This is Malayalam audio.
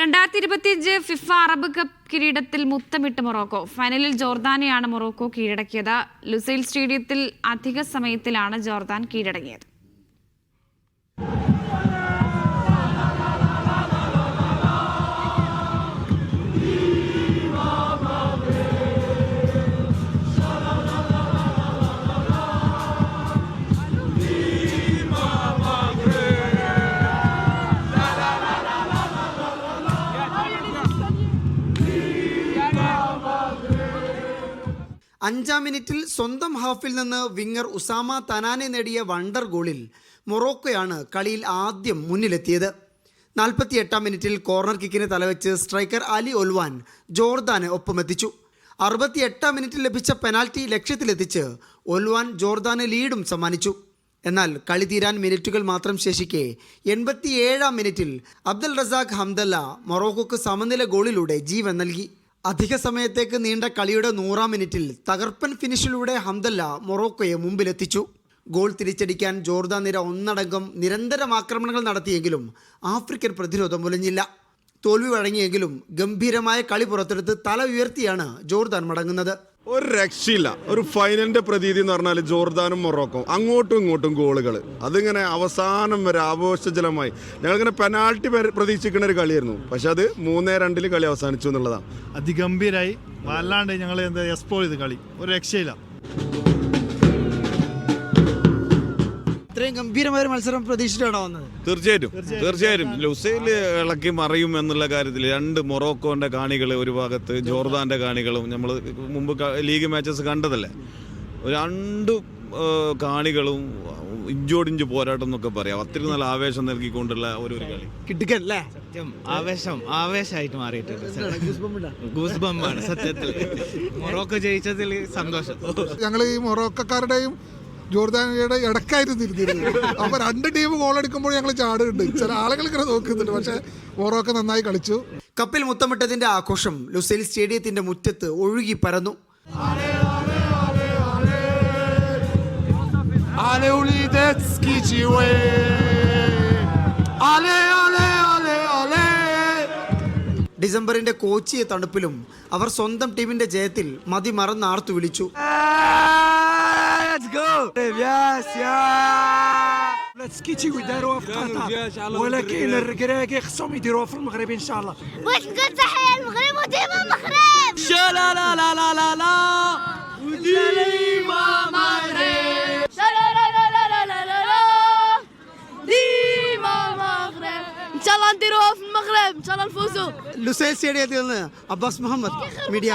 രണ്ടായിരത്തി ഇരുപത്തിയഞ്ച് ഫിഫ അറബ് കപ്പ് കിരീടത്തിൽ മുത്തമിട്ട് മൊറോക്കോ. ഫൈനലിൽ ജോർദാനെയാണ് മൊറോക്കോ കീഴടക്കിയത്. ലുസൈൽ സ്റ്റേഡിയത്തിൽ അധിക സമയത്തിലാണ് ജോർദാൻ കീഴടങ്ങിയത്. അഞ്ചാം മിനിറ്റിൽ സ്വന്തം ഹാഫിൽ നിന്ന് വിങ്ങർ ഉസാമ തനാനെ നേടിയ വണ്ടർ ഗോളിൽ മൊറോക്കോയാണ് കളിയിൽ ആദ്യം മുന്നിലെത്തിയത്. നാൽപ്പത്തി എട്ടാം മിനിറ്റിൽ കോർണർ കിക്കിന് തലവെച്ച് സ്ട്രൈക്കർ അലി ഒൽവാൻ ജോർദാന് ഒപ്പമെത്തിച്ചു. അറുപത്തി എട്ടാം മിനിറ്റിൽ ലഭിച്ച പെനാൽറ്റി ലക്ഷ്യത്തിലെത്തിച്ച് ഒൽവാൻ ജോർദാനെ ലീഡും സമ്മാനിച്ചു. എന്നാൽ കളി തീരാൻ മിനിറ്റുകൾ മാത്രം ശേഷിക്കെ എൺപത്തിയേഴാം മിനിറ്റിൽ അബ്ദുൽ റസാഖ് ഹംദല്ല മൊറോക്കോക്ക് സമനില ഗോളിലൂടെ ജീവൻ നൽകി. അധിക സമയത്തേക്ക് നീണ്ട കളിയുടെ നൂറാം മിനിറ്റിൽ തകർപ്പൻ ഫിനിഷിലൂടെ ഹംദല്ല മൊറോക്കോയെ മുമ്പിലെത്തിച്ചു. ഗോൾ തിരിച്ചടിക്കാൻ ജോർദാൻ നിര ഒന്നടങ്കം നിരന്തരം ആക്രമണങ്ങൾ നടത്തിയെങ്കിലും ആഫ്രിക്കൻ പ്രതിരോധം മുലഞ്ഞില്ല തോൽവി വഴങ്ങിയെങ്കിലും ഗംഭീരമായ കളി പുറത്തെടുത്ത് തല ഉയർത്തിയാണ് ജോർദാൻ മടങ്ങുന്നത്. ഒരു രക്ഷയില്ല. ഒരു ഫൈനലിന്റെ പ്രതീതി എന്ന് പറഞ്ഞാൽ ജോർദാനും മൊറോക്കോ അങ്ങോട്ടും ഇങ്ങോട്ടും ഗോളുകൾ അതിങ്ങനെ അവസാനം വരെ ആഘോഷജലമായി. ഞങ്ങളിങ്ങനെ പെനാൾട്ടി പ്രതീക്ഷിക്കുന്ന ഒരു കളിയായിരുന്നു. പക്ഷെ അത് മൂന്നേ രണ്ടിൽ കളി അവസാനിച്ചു എന്നുള്ളതാണ്. അതിഗംഭീരായി. വല്ലാണ്ട് ഞങ്ങൾ എന്താ എക്സ്പ്ലോർ ചെയ്ത് കളി. ഒരു രക്ഷയില്ല. ഇത്രയും ഗംഭീരമായ ഒരു മത്സരം പ്രതീക്ഷിച്ചിട്ടാണോ വന്നത്? തീർച്ചയായിട്ടും. തീർച്ചയായും ലുസൈൽ ഇളക്കി മറിയും എന്നുള്ള കാര്യത്തിൽ രണ്ട് മൊറോക്കോന്റെ കാണികൾ ഒരു ഭാഗത്ത് ജോർദാന്റെ കാണികളും നമ്മൾ മുമ്പ് ലീഗ് മാച്ചസ് കണ്ടതല്ലേ? രണ്ട് കാണികളും ഇഞ്ചോടിഞ്ച് പോരാട്ടം എന്നൊക്കെ പറയാം. അത്ര നല്ല ആവേശം നൽകിക്കൊണ്ടുള്ള ഒരു ഒരു കളി. കിട്ടിക്കല്ലേ സത്യം ആവേശം ആവേശമായിട്ട് മാറിയിട്ടുണ്ട് ഗൂസ് ബമ്പാണ് സത്യത്തിൽ. മൊറോക്കോ ജയിച്ചതിൽ സന്തോഷം. ഞങ്ങൾ ഈ മൊറോക്കക്കാരുടെയും ജോർദാനിയുടെ ഇടക്കായിരുന്നു ഇരുന്നിരുന്നത്. അപ്പൊ രണ്ട് ടീം ഗോൾ അടിക്കുമ്പോൾ ഞങ്ങൾ ചാടുന്നുണ്ട്. ചില ആളുകൾ ഇങ്ങനെ നോക്കുന്നുണ്ട്. പക്ഷെ ഓറോക്കെ നന്നായി കളിച്ചു. കപ്പിൽ മുത്തമിട്ടതിന്റെ ആഘോഷം ലുസൈൽ സ്റ്റേഡിയത്തിന്റെ മുറ്റത്ത് ഒഴുകി പരന്നു. Ale Ulidecki ciły! Ale, ale, ale, ale! ഡിസംബറിന്റെ കോച്ചിയെ തണുപ്പിലും അവർ സ്വന്തം ടീമിന്റെ ജയത്തിൽ മതി മറന്നാർത്തു വിളിച്ചു. يا لا سكيتي وداروها في قطر ولكن الركراكي خصهم يديروها في المغرب ان شاء الله بغيت نقول تحيه للمغرب وديما المغرب شا لا لا لا لا لا لا وديما المغرب شا لا لا لا لا لا لا لا ديما المغرب ان شاء الله نديروها في المغرب ان شاء الله نفوزوا لو سيريا ديالنا عباس محمد ميديا